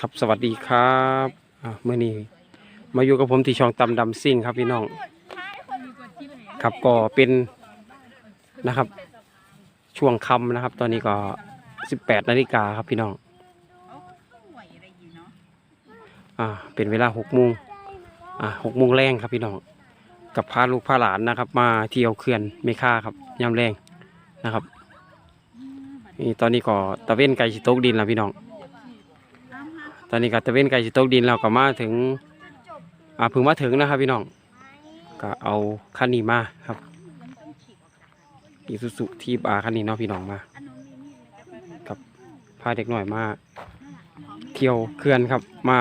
ครับสวัสดีครับเมื่อนี้มาอยู่กับผมที่ช่องตำดำซิ่งครับพี่น้อง ครับก็เป็นนะครับ ช่วงค่ำนะครับ ตอนนี้ก็18นาฬิกาครับพี่น้องอ่าเป็นเวลา6โมงอ่า6โมงแรงครับพี่น้องกับพาลูกพาหลานนะครับ มาเที่ยวเขื่อนเมฆาครับยามแรงนะครับนี่ตอนนี้ก็ตะเว้นไก่ชิโตกดินแล้วพี่น้อง ตอนนี้ก็ตะเวนไก่ชิตกดินเราก็มาถึงอ่าเพึ่งมาถึงนะครับพี่น้องก็เอาคันนี้มาครับอีสุสุทีบอาคันนี้เนาะพี่น้องมากับพาเด็กหน่อยมา เที่ยวเขื่อนครับ มา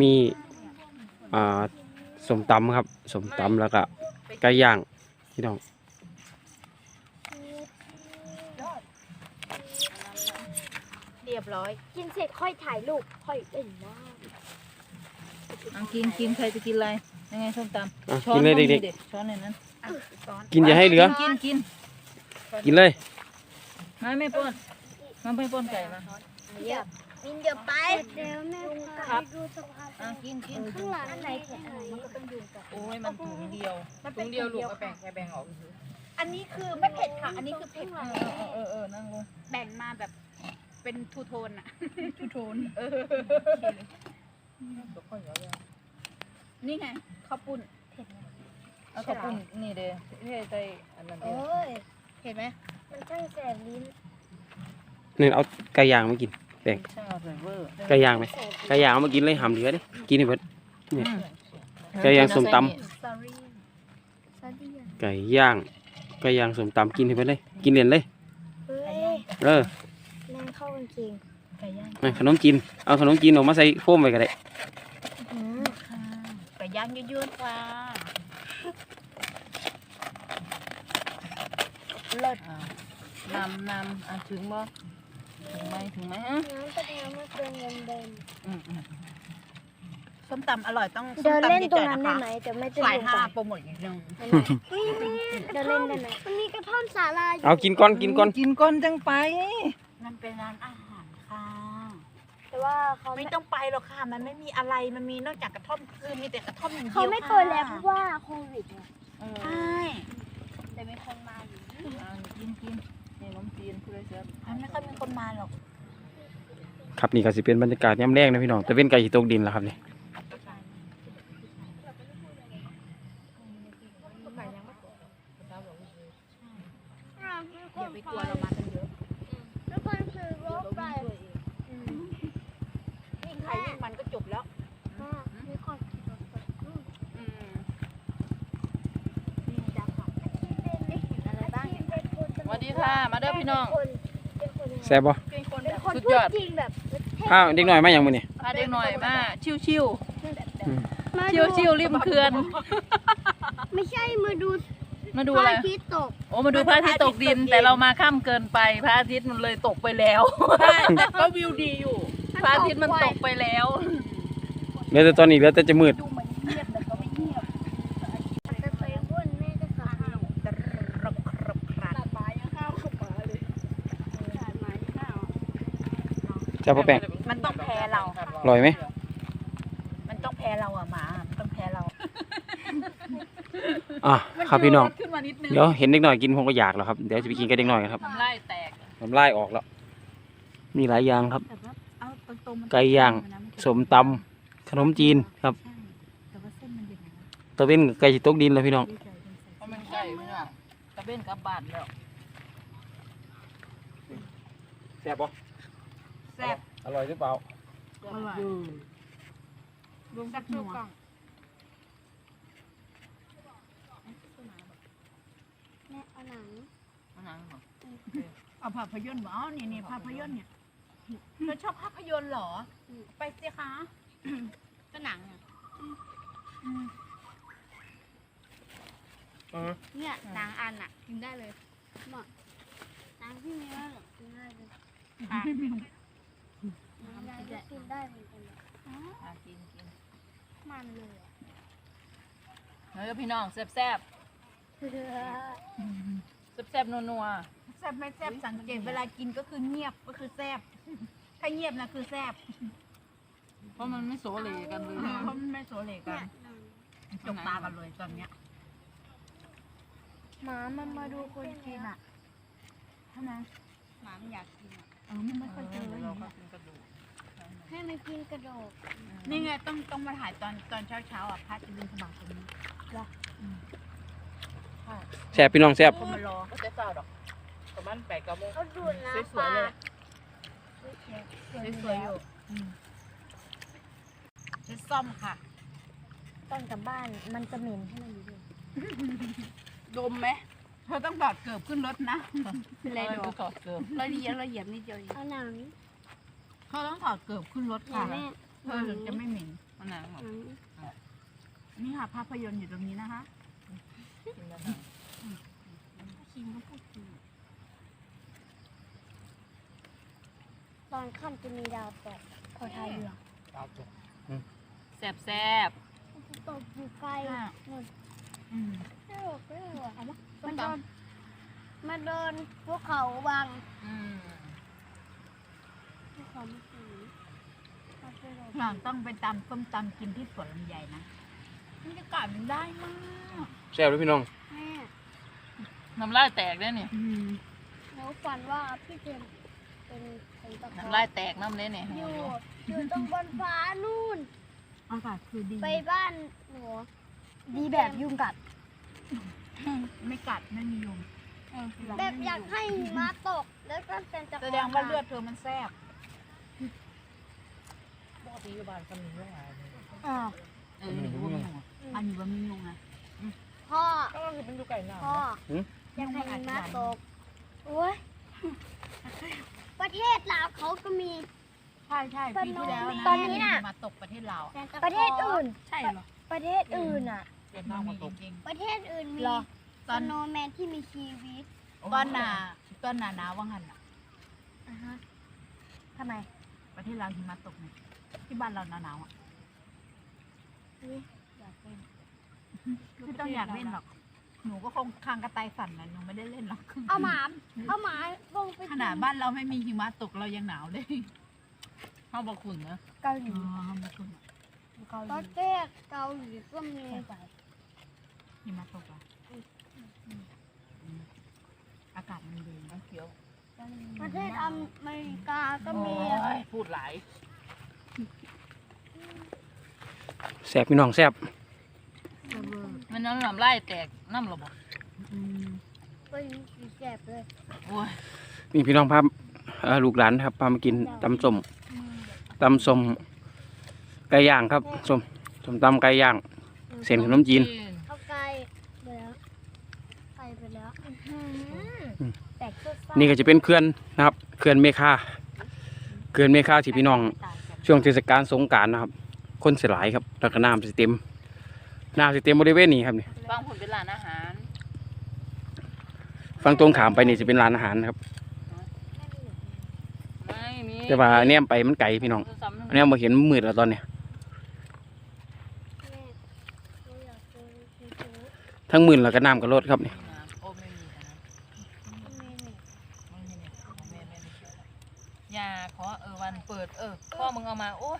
มีอ่าสมตำครับสมตำแล้วก็ไก่ย่างพี่น้อง รียบร้อย กินเสร็จค่อยถ่ายรูปค่อยเล่นน้เอากินกินใครจะกินอะไรยังไงส้มตอะำช้อกินเลยก็มีเด็ก ช้อนในนั้นๆกินอย่าให้เหลือ กินกินกินเลย มาไม่ป้อนมาไม่ป้อนไก่มาำเยอะมินเดี๋ยวไปเดี๋ยวแม่พาไปดูสภาพอะกินกินข้างหลังอันไหนแข็งอันไหนมันก็ต้องดูกันโอ้ยมันถุงเดียวถุงเดียวลูกเอาแบ่งแค่แบ่งออกอันนี้คือไม่เผ็ดค่ะ อันนี้คือเผ็ดเออเออเออเออนั่งลงแบ่งมาแบบ เป็นทูโทนอะทุโทนนี่ไงข้าวปุ้น เอาข้าวปุ้นนี่เด้เท่ใจอันนั้นเดียวโอ้ย เห็นไหม มันช่างแสบลิ้นนี่เอาไก่ย่างมากินแบ่งช่างเอาใส่เวอร์ไก่ย่างไหมไก่ย่างเอามากินเลยหามเหลือดิกินให้เบิดอืมไก่ย่างส้มตำซอรี่ซอรี่ไก่ย่างไก่ย่างสมตำกินให้เบิดเลย กินเด่นเลย เฮ้ย เออแรง เข้ากางเกงไก่ย่างเอาขนมจีน เอาขนมจีนออกมาใส่โฟมไว้ก็ได้อืมค่ะไก่ย่างยืดๆค่ะเลิศอะนำนำอะถึงบ่ถึงไหมถึงไหมฮะน้ำกระเทียมมันเป็นเงินเดินอืมอืมส้มตำอร่อยต้องเดินเล่นตรงส้นั้มนตำได้ไหมแต่ไม่เต้นสายลงห้าไปโปรโมทอีกนึงเดินเล่นได้ไหมมันมีกระท่อมสาลาอยู่เอากินก้อนกินก้อนกินก้อนจังไปมัน เป็นร้านอาหารค่ะ แต่ว่าเขาไม่ไม่ต้องไปหรอกค่ะ มันไม่มีอะไร มันมีนอกจากกระท่อมคือมีแต่กระท่อมอย่างเดียวเขาไม่ค่ะเปิดแล้วเพราะว่าโควิดไงเออใช่แต่มีคนมาอยู่อ่ากินกินนี่นมจีนผู้ใดเสิร์ฟมันไม่ค่อยมีคนมาหรอกครับนี่ก็สิเป็นบรรยากาศย่ำแรกนะพี่น้องแต่เป็นไก่สิตกดินแล้วครับนี่อย่าไปกลัวเรามากันเยอะ ทุกคนคือรถไป วิ่งใครวิ่งมันก็จบแล้ว มีคนขี่รถไป อืม นี่จ้าค่ะได้เห็นอะไรบ้างเนี่ย สวัสดี ค่ะ มาเด้อพี่น้องเป็นคนยังไงแซ่บบ่เป็นคนเป็นแบบคนสุดพูยดอดจริงแบบเท่ข้าวเด็กหน่อยมาอย่างมื้อนี่พาเด็กหน่อยมาชิวชิวมาชิดูวชิวๆริมเขื่อน ไม่ใช่มาดูมาดูพอะไรระอาทิตย์ตกโอ้มาดูพระอาทิตย์ตกดิน แต่เรามาค่ำเกินไปพระอาทิตย์มันเลยตกไปแล้วใช่แต่ก็วิวดีอยู่ พระอาทิตย์มันตกไปแล้ว เหลือแต่ตอนนี้เหลือแต่จะมืดจะไปวุ่นแม่จะสาห้าว รับครับครับ จะบ่แป้งมันต้องแพ้เราอร่อยไหมมันต้องแพ้เราอะหมามันต้องแพ้เราอะครับพี่น้อง ขึ้นมานิดนึงเดี๋ยวเห็นเด็กหน่อยกินผมก็อยากแล้วครับ เดี๋ยวจะไปกินกับเด็กหน่อยกันครับทำไล่แตกน้ำลายออกแล้ว มีหลายอย่างครับ แต่ว่าเอาตรงๆมันไก่ย่าง สมตำขนมจีนครับแต่ว่าเส้นมันเด็ดนะตะเว้นกับไก่สิตกดินแล้วพี่น้อง ดีใจเป็นเพราะมันไก่เมื่อตะเบ้นกลับบ้านแล้วแซ่บบ่ แซ่บอร่อยหรือเปล่าอร่อยรวมกับหนัวแม่เอาหนังเอาหนังเหรอเอาภาพยนตร์เหรออ๋อนี่นี่ภาพยนตร์เนี่ยเธอชอบภาพยนตร์เหรอ ไปสิคะก็หนังอะเนี่ยหนังอันอะกินได้เลยหนังพี่เมียเหรอกินได้เลยอะยาย ก็กินได้เหมือนกันเหรออะกินกินมันเลยอะเฮ้ยพี่น้องแซ่บแซ่บเออแซ่บแซ่บนัวนัวแซ่บไม่แซ่บสังเกตเวลากินก็คือเงียบก็คือแซ่บถ้าเงียบนะคือแซ่บเพราะมันไม่โสเลกันเลยเพราะมันไม่โซเลกันจกตากันเลยตอนเนี้ยหมามันมาดูคนกินอะใช่ไหมหมามันอยากกินอะเออมันไม่ค่อยเจอเลยเราก็กินกระดูก ให้มันกินกระโดดนี่ไงต้องต้องมาถ่ายตอนตอนเช้าเช้าๆอะพระจะบินสบังตรงนี้แซ่บพี่น้องแซ่บก็มารอ ก็จะเศร้าดอกประมาณแปดเก้าโมง เขาดูดน้ำสวยๆเลยสวยๆอยู่จะซ่อมค่ะ ตอนกลับบ้านมันจะเหม็นให้มันอยู่ด้วยดมไหมเธอต้องถอดเกือบขึ้นรถนะ เป็นไรดอกถอดเกลือละเอียดละเอียดนิดเดียวเองเอาหนัง เขาต้องถอดเกือบขึ้นรถหนัค่ะงแม่เธอถึงจะไม่เหม็นมันหนังหมดหนังนี่ค่ะภาพยนตร์อยู่ตรงนี้นะคะกินแล้วหนังคิงก็พูดถูกตอนค่ำจะมีดาวตกพอทายเรือเอาจบแซ่บแซ่บตกอยู่ไกลนู่นอืมไม่หรอกไม่หรอกเอาวะมันโดนมันโดนพวกเขาบังอืมพวกเขาไม่สีเขาไปหลบหลังต้องไปตำต้มตำกินที่สวนลำไยนะบรรยากาศมันได้มากแซ่บเลยพี่น้อง แม่น้ำลายแตกได้เนี่ยอืมหนูฝันว่าพี่เจมส์เป็นเป็นตะน้ำลายแตกน้ำเลยเนี่ยอยู่อยู่ตรงบนฟ้านู่น อากาศคือดีไปบ้านหนูดีแบบยุงกัด ไม่กัดไม่มียุงแบบอยากให้หิมะตกแล้วก็เป็นจะแสดงว่าเลือดเธอมันแซ่บ ปกติอยู่บ้านก็มีเรื่องอะไรอ่าเออนี่ก็มีหัวอันนี้ว่ามียุงนะพ่อ ก็คือเป็นอยู่ไก่หน้าพ่อหืมอยากให้หิมะตกโอ้ยประเทศลาวเขาก็มี ใช่ใช่ปีที่แล้วนะตอนนี้น่ะมาตกประเทศเราวอะประเทศอื่น ใช่เหรอ ประเทศอื่นอะเกิดมัน้านมามีตกจริงประเทศอื่นมีเหรอสโนว์แมนที่มีชีวิตๆต้นหนาต้นหนาหนาวว่างหันอะอ่าฮะทำไม ประเทศเราหิมะตกเนี่ย ที่บ้านเราหนาวๆอะอุ๊ยอยากเป็นไม่ต้องอยากเล่นหรอก หนูก็คงคางกระต่ายสั่นนะหนูไม่ได้เล่นหรอก เอาหมา เอาหมาลงไปขนาดบ้านเราไม่มีหิมะตกเรายังหนาวเลยข้าวบะขุนนะเกาหลีอ๋อมาตกประเทศเกาหลีก็มีหิมะตกเหรอะอากาศมันดีน้ำเขียว ประเทศอเมริกาก็มีโอ้ยพูดหลาย แซ่บพี่น้องแซ่บมันน้ำน้ำลายแตกน้ำระบบอืมก็มีสีแสบเลยโอ้ยนี่พี่น้องพาเอ่อลูกหลานครับพามากินตำส้มตำส้มไก่ย่างครับส้มส้มตำไก่ย่าง เส้นขนมจีนเอาไก่ไปแล้วไก่ไปแล้วอื้อหือมแตกสุดนี่ก็จะเป็นเขื่อนนะครับเขื่อนเมฆาเขื่อนเมฆาที่พี่น้อง ช่วงเทศกาลสงกรารนะครับ คนเสียหลายครับแล้วก็น้ำสิเต็มน้ำสิเต็มบริเวณนี้ครับนี่บางผลเป็นร้านอาหารฝั่งตรงขามไปนี่จะเป็นร้านอาหารนะครับ ไม่มีแต่ว่าแนมไปมันไกลพี่น้องซ้ำอันนี้มาเห็นมืดแล้วตอนเนี้ยแม่หนูอยากกินซีฟู้ดทั้งมืดแล้วก็น้ำก็ลดครับนี่มีน้ำโอ้ไม่มีแต่น้ำแม่เนี่ยไม่มีเนี่ยแม่แม่ไม่เชื่ออะไรอย่าขอเออวันเปิดเออพ่อมึงเอามาโอ้ย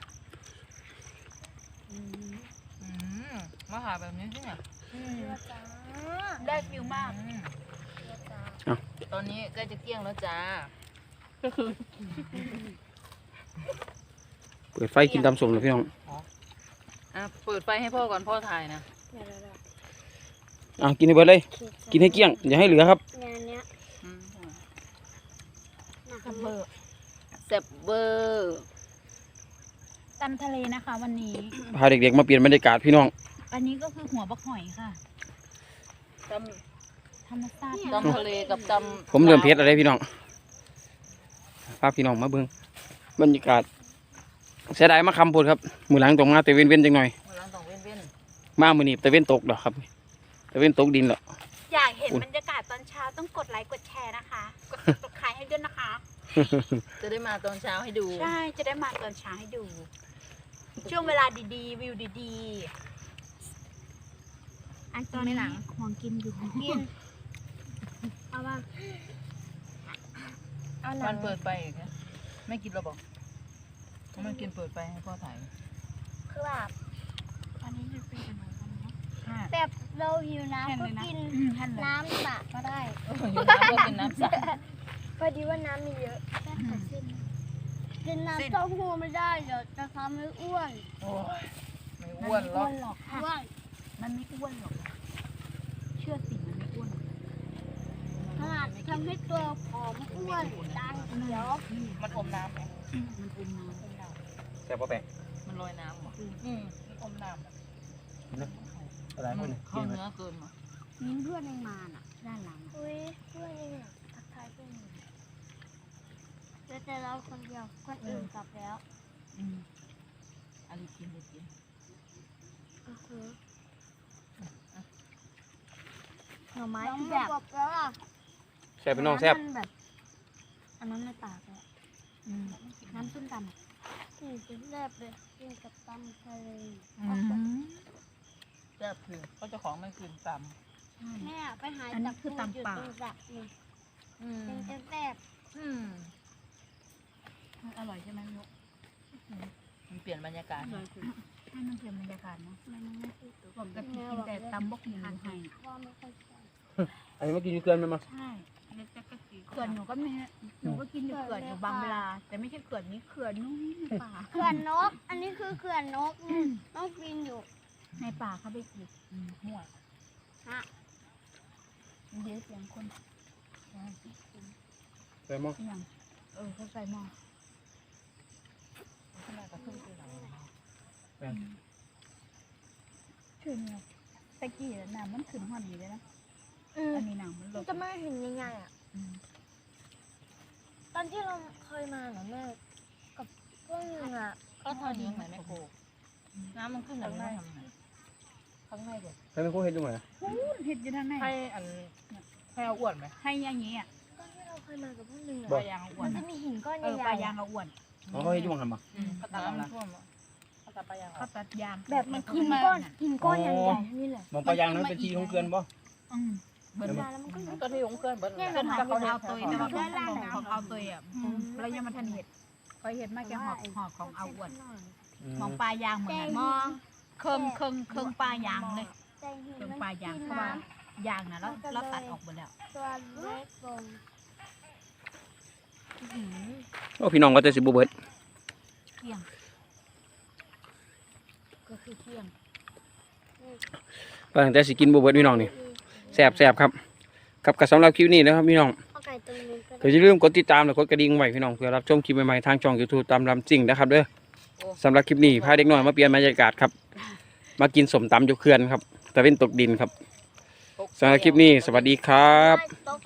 อืมอืมมาหาแบบนี้ที่เนี่ยเชื่อจ้าได้ฟิลมากอืมเชื่อจ้าตอนนี้ใกล้จะเที่ยงแล้วจ้าเปิดไฟกินตำส้มเลยพี่น้องอะเปิดไฟให้พ่อก่อนพ่อถ่ายนะเดี๋ยวเดี๋ยวเดี๋ยวอะกินให้เบิดเลย กินให้เกลี้ยง อย่าให้เหลือครับงานเนี้ยอืมหนักกับเบอร์แซ่บเบอร์ ตำทะเลนะคะ วันนี้ พาเด็กๆมาเปลี่ยนบรรยากาศพี่น้อง อันนี้ก็คือหัวบักหอยค่ะตธรรมชาติำตำทะเลกับตำผมเริ่มเพชรอะไรพี่น้องพาพี่น้องมาเบิ่งบรรยากาศเสียดายมาคำพูดครับมือหลังตรงมาแต่เว้นเว้นๆจังหน่อยร้านต้องเว้นเว้นมามือนี้แต่เว้นตกดอกครับแต่เว้นตกดินแล้วอยากเห็นอุ่น บรรยากาศตอนเช้าต้องกดไลค์กดแชร์นะคะ กดกดขายให้ด้วยนะคะ จะได้มาตอนเช้าให้ดู ใช่ จะได้มาตอนเช้าให้ดู ช่วงเวลาดีๆ วิวดีๆอันตอนนี้ห่วงกินอยู่กินเอามาเอาหนัวังนเปิดไปอีกนะไม่กินเราบอกมันกินเปิดไปให้พ่อถ่ายคือแบบอันนี้จะเป็นอะไรกันเนาะแบบเราหิวแค่น้ำก็เลยนะกินอืมแค่เลยน้ำสระก็ได้เอออยู่น้ำก็กินน้ำสระพอดีว่าน้ำมีเยอะแค่ขอเส้นกินเส้นน้ำเต้าหู้ไม่ได้เดี๋ยวจะทำให้อ้วนโอ้ยไม่อ้วนหรอกหรอกค่ะอ้วนมันไม่อ้วนหรอก เชื่อสิมันไม่อ้วนขนาดทำให้ตัวผอมอ้วนดังเดี๋ยวมันอมน้ำไหมมันอุ่นมาอมน้แซ่บปะแปงำมันลอยน้ำเหรออืมมันอมน้ำอะอะไรพวกนี้เข้าเนื้อเกินมานิ้งเพื่อนเองมาน่ะ ด้านหลังอุ้ยเพื่อนยังอยากทักทายเพื่อนอยู่เหลือแต่เราคนเดียวคนอื่นกลับแล้ว อืม อันนี้กินเลยกิน อือหือ หน่อไม้ที่แบบแซ่บพี่น้องแซ่บมันแบบอันนั้นไม่ตากเลยอืมน้ำส้มตำอืมเป็นแซ่บเลยกินกับตำทะเลแซ่บคือเขาเจะของมันกินตใช่แม่ไปหาอันนี้จับคือตำป่าปูอยู่ตรงสระนี่ำอืมเป็นแซ่บอืมมันอร่อยใช่ไหมลูกมันเปลี่ยนบรรยากาศ อร่อยคือให้มันเปลี่ยนบรรยากาศเนาะๆมันไม่ค่อยถูกปกติกินแต่ตำบกหมูไทย พ่อไม่ค่อยชอบ อันนี้เมื่อกี้อยู่เกลือนมันมาใช่เขื่อนหนูก็มีหนูก็กินอยู่เขื่อนอยู่บางเวลา แต่ไม่ใช่เขื่อนนี้เขื่อนนู้นในป่าเขื่อนนก อันนี้คือเขื่อนนกนี่น้องฟินอยู่ ในป่าเขาไปกินอืมมั่วฮะเยอะเสียงคนใส่หม้ออย่างเออเขาใส่หม้อขนาดกระทุ่มคือหลังขึ้นเลยตะกี้น่ะน้ำมันขึ้นหอดดีเลยนะ อืมอันนี้น้ำมันลมันดจะไม่เห็นยังไงอะ อืมตอนที่เราเคยมาเหรอแม่กับพวกนึงอะก็ทอดยิงไหนแม่โคน้ำมันขึ้นจากไหนทำไงข้างในเด็ดใส่ไม่พูดเห็นดูหน่อยพูดเห็ดอยู่ทางไหนให้อันให้เอาอ้วนไหมให้อย่างนี้อะตอนที่เราเคยมากับพวกนึงปอะลายางเอาอ้วมันนจะมีหินก้อนเออใหปลาญ่ยางเอาอ้วนอ๋อเขาให้ดูหันมาอืมก็ตามน้ำท่วมอะก็ตามปลายางเขาเอาตัดยางๆแบบมันหินก้อนหินก้อนใหญ่ๆนี่แหละมองปลายางนั้นเป็นที่ของเกลือนบ่อืม เบิ้ลเวลาแล้วมันก็อยู่ ก็ที่ของเกินเบิ้ลเนี่ยเกินเขากับเขาเอาเอาตัตัววแต่ว่าแต่เขาว่าของของเอาตัวอะเรายังมาทันเห็ดคอยเห็ดมากแกหอบหอบของเอาอ้วนมองปลายางเหมือนกันมองเคิงเคิงเคิงปลายางเลยแต่หินเคิงมันปลายางกินเพราะว่าน้ำยางน่ะเราเราตัดออกหมดแล้วตัวเล็กลงโอ้พี่น้องก็จะสิบเบิดเที่ยงก็คือเที่ยงไปตั้งแต่สิกินบเบิดพี่น้องนี่ แซ่บแซ่บครับกับกับสำหรับคลิปนี้นะครับพี่น้องเอาไก่ตรงนู้นก็ก็อย่าลืมกดติดตามและกดกระดิ่งไว้พี่น้องเพื่อรับชมคลิปใหม่ๆทางช่อง YouTube ตามลำจริงนะครับเด้อสำหรับคลิปนี้พาเด็กน้อยมาเปลี่ยนบรรยากาศครับ มากินสมตำอยู่เขื่อนครับตะเว้นตกดินครับสำหรับคลิปนี้สวัสดีครับตก